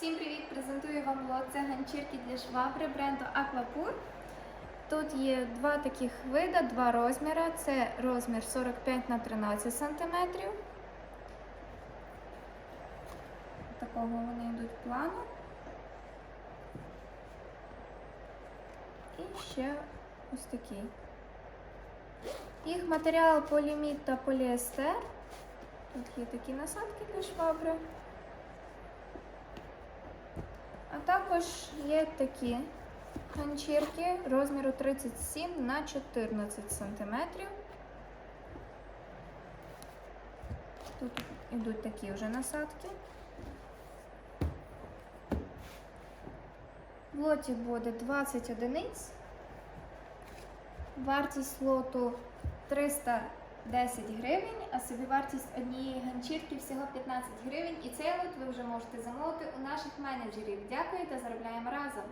Всім привіт! Презентую вам лот. Це ганчірки для швабри бренду Aquapur. Тут є два таких вида, два розміри. Це розмір 45 на 13 см. Такого вони йдуть плану. І ще ось такий. Їх матеріал полімід та поліестер. Тут є такі насадки для швабри. А також є такі ганчірки розміру 37 на 14 см. Тут йдуть такі вже насадки. В лоті буде 20 одиниць. Вартість лоту 310 гривень, а собівартість однієї ганчірки всього 15 гривень. І цей лот ви вже можете замовити у наших менеджерів. Дякую та заробляємо разом!